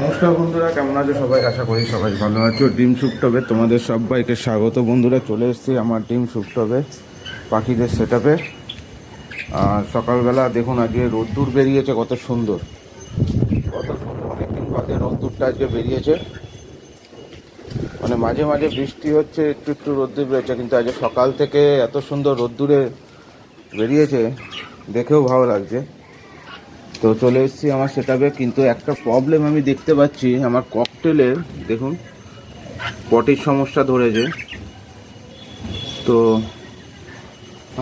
নমস্কার বন্ধুরা, কেমন আছো সবাই? আশা করি সবাই ভালো আছো। ডিম সুপটবে তোমাদের সবাইকে স্বাগত। বন্ধুরা, চলে এসেছি আমার ডিম সুপটবে পাখিদের সেট আপে আর সকালবেলা দেখুন, আজকে রোদ্দুর বেরিয়েছে, কত সুন্দর। কত সুন্দর, অনেকদিন বাদে রোদ্দুরটা আজকে বেরিয়েছে। মানে মাঝে মাঝে বৃষ্টি হচ্ছে, একটু একটু রোদ্দুর বেরিয়েছে কিন্তু আজকে সকাল থেকে এত সুন্দর রোদ্দুরে বেরিয়েছে, দেখেও ভালো লাগছে। তো চলে এসেছি আমার সেটাবে কিন্তু একটা প্রবলেম আমি দেখতে পাচ্ছি, আমার ককটেলের দেখুন পটির সমস্যা ধরেছে। তো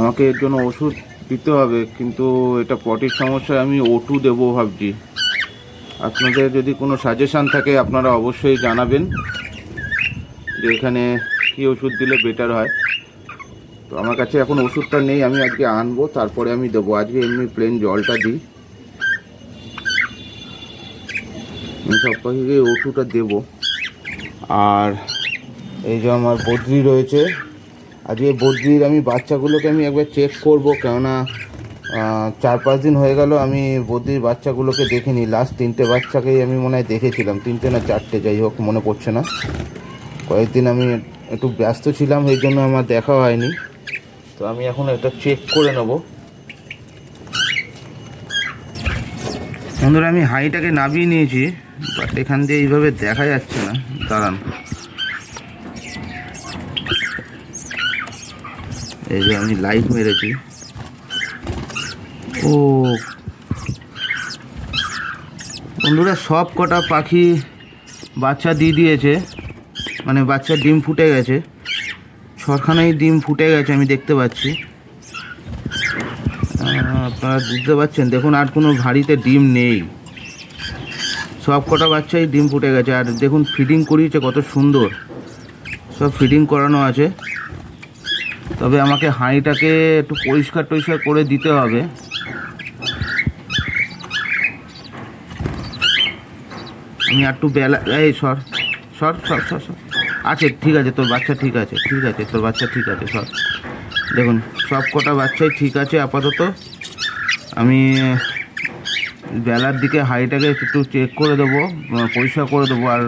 আমাকে এর জন্য ওষুধ দিতে হবে, কিন্তু এটা পটির সমস্যায় আমি ওটু দেবো ভাবছি। আপনাদের যদি কোনো সাজেশান থাকে, আপনারা অবশ্যই জানাবেন যে এখানে কী ওষুধ দিলে বেটার হয়। তো আমার কাছে এখন ওষুধটা নেই, আমি আজকে আনব, তারপরে আমি দেবো। আজকে এমনি প্লেন জলটা দিই। আমি সব পাখিকে ওষুধটা দেবো। আর এই যে আমার বদ্রি রয়েছে, আজকে বদ্রির আমি বাচ্চাগুলোকে আমি একবার চেক করব, কেননা চার পাঁচ দিন হয়ে গেল আমি বদ্রির বাচ্চাগুলোকে দেখিনি। লাস্ট তিনটে বাচ্চাকেই আমি মনে হয় দেখেছিলাম, তিনটে না চারটে, যাই হোক, মনে পড়ছে না। কয়েকদিন আমি একটু ব্যস্ত ছিলাম, এই জন্য আমার দেখা হয়নি। তো আমি এখন এটা চেক করে নেব। বন্ধুরা, আমি হাইটাকে নামিয়ে নিয়েছি বাট এখান দিয়ে এইভাবে দেখা যাচ্ছে না। দাঁড়ান। এই যে আমি লাইট মেরেছি। ও। বন্ধুরা, সব কটা পাখি বাচ্চা দিয়ে দিয়েছে। মানে বাচ্চার ডিম ফুটে গেছে। ছখানাই ডিম ফুটে গেছে, আমি দেখতে পাচ্ছি। আপনারা বুঝতে পারছেন, দেখুন আর কোনো ভারীতে ডিম নেই। সব কটা বাচ্চাই ডিম ফুটে গেছে, আর দেখুন ফিডিং করিয়েছে কত সুন্দর। সব ফিডিং করানো আছে। তবে আমাকে হাঁড়িটাকে একটু পরিষ্কার টরিষ্কার করে দিতে হবে। আমি একটু বেলা এই সর সর সর সর সর। আছে, ঠিক আছে, তোর বাচ্চা ঠিক আছে ঠিক আছে, তোর বাচ্চা ঠিক আছে, সর। দেখুন, সব কটা বাচ্চাই ঠিক আছে আপাতত। আমি বেলার দিকে হাইটাকে একটু চেক করে দেবো পরিষ্কার করে দেবো, আর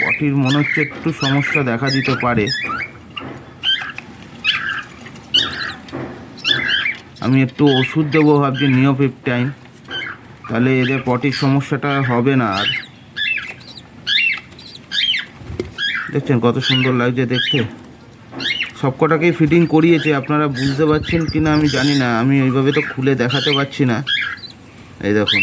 পটির মনে হচ্ছে একটু সমস্যা দেখা দিতে পারে। আমি একটু ওষুধ দেবো, ভাবছি নিওপেপটাইন। তাহলে এদের পটির সমস্যাটা হবে না আর। দেখছেন কত সুন্দর লাগছে দেখতে? সবকটাকেই ফিটিং করিয়েছে, আপনারা বুঝতে পারছেন কি না আমি জানি না, আমি ওইভাবে তো খুলে দেখাতে পারছি না। এই দেখুন।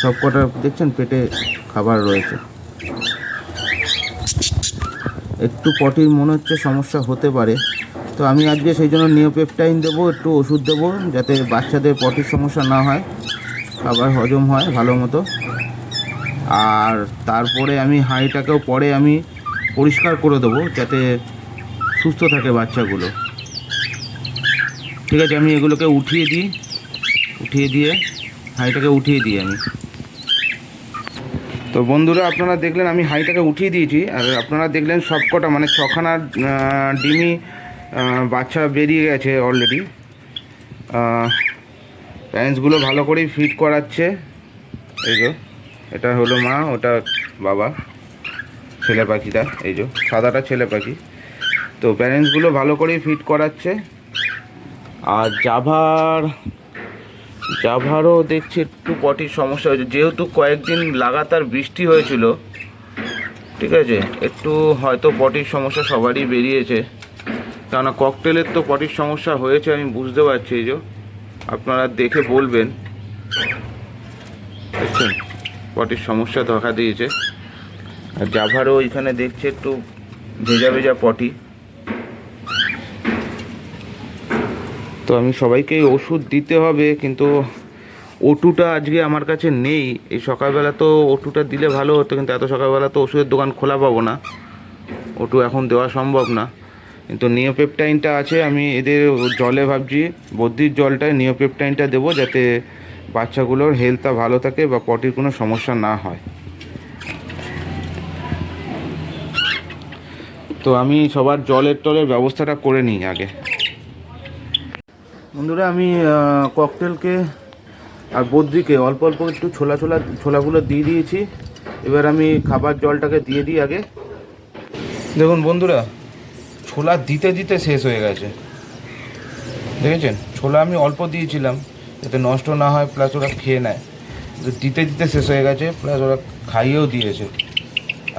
সবকটা, দেখছেন পেটে খাবার রয়েছে। একটু পটির মনে হচ্ছে সমস্যা হতে পারে। তো আমি আজকে সেই জন্য নিওপেপটাইন দেবো, একটু ওষুধ দেবো, যাতে বাচ্চাদের পটির সমস্যা না হয়। খাবার হজম হয় ভালো মতো। আর তারপরে আমি হাঁড়িটাকেও পরে আমি পরিষ্কার করে দেবো যাতে সুস্থ থাকে বাচ্চাগুলো। ঠিক আছে, আমি এগুলোকে উঠিয়ে দিই। উঠিয়ে দিয়ে হাঁড়িটাকে উঠিয়ে দিই আমি। তো বন্ধুরা, আপনারা দেখলেন আমি হাঁড়িটাকে উঠিয়ে দিয়েছি। আর আপনারা দেখলেন সবকটা মানে ছখানা ডিমই বাচ্চা বেরিয়ে গেছে অলরেডি প্যারেন্টসগুলো ভালো করেই ফিট করাচ্ছে। এই যে, এটা হলো মা, ওটা বাবা, ছেলে পাখিটা, এই যে, সাদাটা ছেলে পাখি। তো প্যারেন্টসগুলো ভালো করেই ফিট করাচ্ছে। আর জাভার, জাভারও দেখছি একটু পটির সমস্যা হয়েছে। যেহেতু কয়েকদিন লাগাতার বৃষ্টি হয়েছিল, ঠিক আছে, একটু হয়তো পটির সমস্যা সবারই বেরিয়েছে। কেননা ককটেলের তো পটির সমস্যা হয়েছে, আমি বুঝতে পারছি, এই যে। আপনারা দেখে বলবেন। দেখছেন? পটির সমস্যা দেখা দিয়েছে। আর জাভারও এখানে দেখছে একটু ভেজা ভেজা পটি। তো আমি সবাইকে ওষুধ দিতে হবে, কিন্তু ওটুটা আজকে আমার কাছে নেই। এই সকালবেলা তো ওটুটা দিলে ভালো হতো, কিন্তু এত সকালবেলা তো ওষুধের দোকান খোলা পাবো না। ওটু এখন দেওয়া সম্ভব না। কিন্তু নিওপেপটাইনটা আছে, আমি এদের জলে ভাবছি বদ্রির জলটায় নিওপেপটাইনটা দেবো যাতে বাচ্চাগুলোর হেলথটা ভালো থাকে বা পটির কোনো সমস্যা না হয়। তো আমি সবার জলের টলের ব্যবস্থাটা করে নিই আগে। বন্ধুরা, আমি ককটেলকে আর বদ্রিকে অল্প অল্প একটু ছোলা ছোলা, ছোলাগুলো দিয়ে দিয়েছি। এবার আমি খাবার জলটাকে দিয়ে দিই আগে। দেখুন বন্ধুরা ছোলা দিতে দিতে শেষ হয়ে গেছে। দেখেছেন? ছোলা আমি অল্প দিয়েছিলাম, যাতে নষ্ট না হয় প্লাস ওরা খেয়ে নেয়। দিতে দিতে শেষ হয়ে গেছে প্লাস ওরা খাইয়েও দিয়েছে।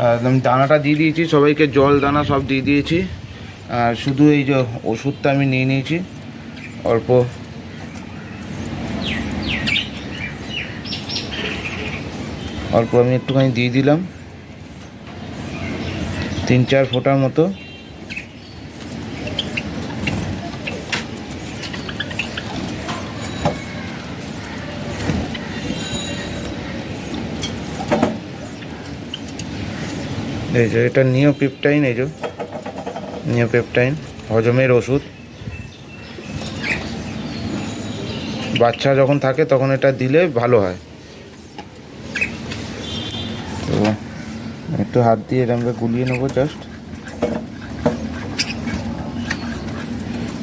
আর আমি দানাটা দিয়ে দিয়েছি, সবাইকে জল, দানা সব দিয়ে দিয়েছি। আর শুধু এই যে ওষুধটা আমি নিয়ে নিয়েছি, অল্প। অল্প আমি একটুখানি দিয়ে দিলাম। তিন চার ফোঁটার মতো। এই যে, এটা নিওপেপটাইন, এই যে। নিওপেপটাইন, হজমের ওষুধ। বাচ্চা যখন থাকে, তখন এটা দিলে ভালো হয়। তো, একটু হাত দিয়ে করে গুলিয়ে নেব জাস্ট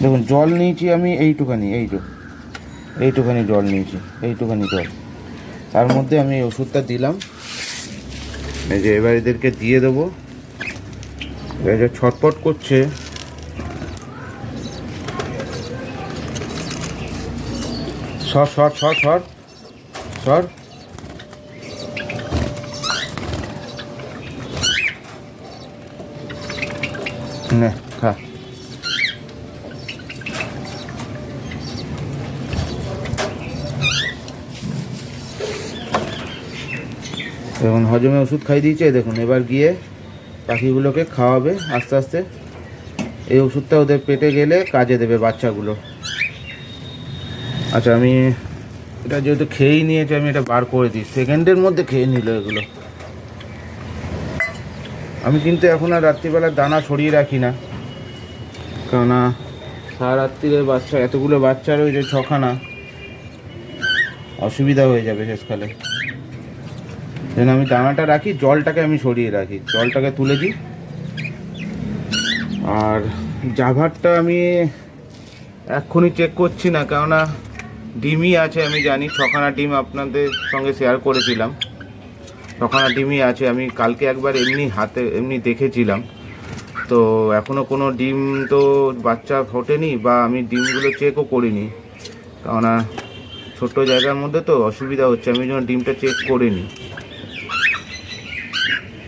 দেখুন, জল নিয়েছি আমি এইটুখানি এইটু এইটুখানি জল নিয়েছি, এইটুখানি জল। তার মধ্যে আমি ওষুধটা দিলাম। এই যে এবার এদেরকে দিয়ে দেবো। এই যে ছটপট করছে। সর সর সর সর সর। নে। খা দেখুন হজমে ওষুধ খাই দিয়েছে, দেখুন, এবার গিয়ে পাখিগুলোকে খাওয়াবে আস্তে আস্তে। এই ওষুধটা ওদের পেটে গেলে কাজে দেবে বাচ্চাগুলো। আচ্ছা আমি এটা যেহেতু খেয়েই নিয়েছি, আমি এটা বার করে দিই। সেকেন্ডের মধ্যে খেয়ে নিল এগুলো। আমি কিন্তু এখন আর রাত্রিবেলা দানা সরিয়ে রাখি না। কেননা সারা রাত্রিরে বাচ্চা, এতগুলো বাচ্চা রয়েছে, ছখানা। অসুবিধা হয়ে যাবে শেষকালে। যেন আমি দানাটা রাখি, জলটাকে আমি সরিয়ে রাখি। জলটাকে তুলে দিই। আর জাভারটা আমি এক্ষুনি চেক করছি না, কেননা ডিমই আছে, আমি জানি। ছখানা ডিম আপনাদের সঙ্গে শেয়ার করেছিলাম। ছখানা ডিমই আছে, আমি কালকে একবার এমনি হাতে, এমনি দেখেছিলাম। তো এখনও কোনো ডিম তো বাচ্চা ফোটেনি, বা আমি ডিমগুলো চেকও করিনি। কেননা ছোট্ট জায়গার মধ্যে তো অসুবিধা হচ্ছে, আমি যেন ডিমটা চেক করিনি।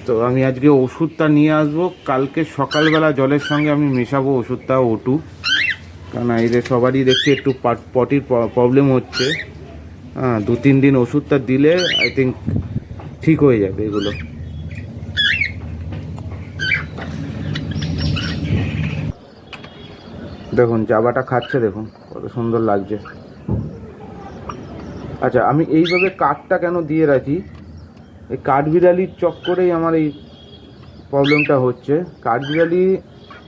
তো আমি আজকে ওষুধটা নিয়ে আসব। কালকে সকালবেলা জলের সঙ্গে আমি মেশাবো ওষুধটা, ওটু। কারণ এদের সবারই দেখছি একটু পটির প্রবলেম হচ্ছে। হ্যাঁ দু তিন দিন ওষুধটা দিলে আই থিঙ্ক ঠিক হয়ে যাবে এগুলো। দেখুন জাবাটা খাচ্ছে, দেখুন, কত সুন্দর লাগছে। আচ্ছা আমি এইভাবে কাঠটা কেন দিয়ে রাখি? এই কাঠবিড়ালির চক্করেই আমার এই প্রবলেমটা হচ্ছে। কাঠবিড়ালি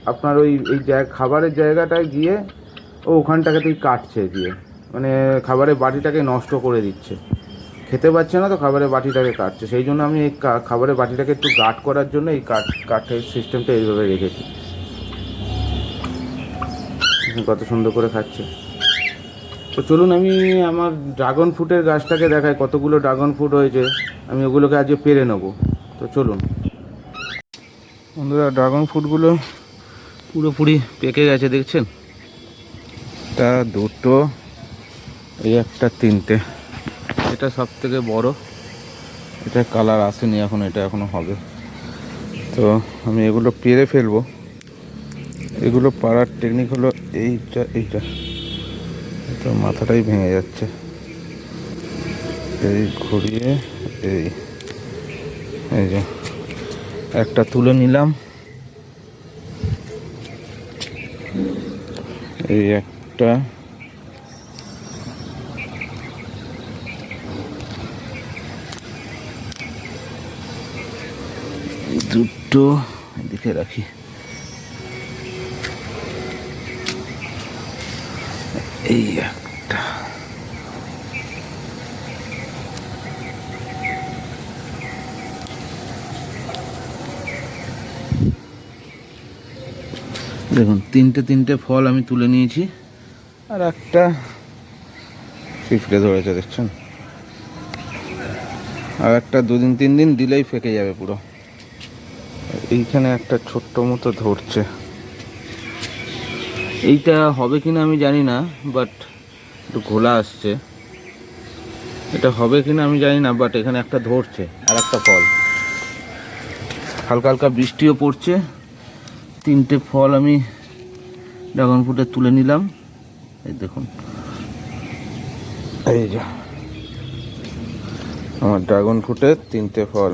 আপনার ওই, এই জায়গা, খাবারের জায়গাটায় গিয়ে ও ওখানটাকেতেই কাটছে গিয়ে। মানে খাবারের বাটিটাকে নষ্ট করে দিচ্ছে। খেতে পাচ্ছে না তো খাবারের বাটিটাকে কাটছে। সেই জন্য আমি এই খাবারের বাটিটাকে একটু গার্ড করার জন্য এই কাঠ, কাঠের সিস্টেমটা এইভাবে রেখেছি। কত সুন্দর করে খাচ্ছে। তো চলুন আমি আমার ড্রাগন ফ্রুটের গাছটাকে দেখাই। কতগুলো ড্রাগন ফ্রুট হয়েছে। আমি ওগুলোকে আজকে পেরে নেব। তো চলুন। বন্ধুরা ড্রাগন ফ্রুটগুলো পুরোপুরি পেকে গেছে, দেখছেন? তা দুটো, এই একটা তিনটে। এটা সব থেকে বড়। এটা কালার আসেনি এখন, এটা এখনও হবে। তো আমি এগুলো পেরে ফেলব। এগুলো পাড়ার টেকনিক হলো এইটা এইটা। তো মাথাটাই ভেঙে যাচ্ছে। এই ঘুরিয়ে এই যে একটা তুলে নিলাম। এই একটা। দুটো এদিকে রাখি। এই একটা দেখুন তিনটে তিনটে ফল আমি তুলে নিয়েছি আর একটা ফিফটে ধরেছে, দেখছেন? আর একটা দুদিন, তিন দিন দিলেই ফেকে যাবে পুরো। এইখানে একটা ছোট্ট মতো ধরছে। এইটা হবে কিনা আমি জানি না বাট একটু ঘোলা আসছে। এটা হবে কিনা আমি জানি না বাট এখানে একটা ধরছে আর একটা ফল। হালকা হালকা বৃষ্টিও পড়ছে। তিনটে ফল আমি ড্রাগন ফ্রুটে তুলে নিলাম। এই দেখুন। এই যা। আমার ড্রাগন ফ্রুটের তিনটে ফল।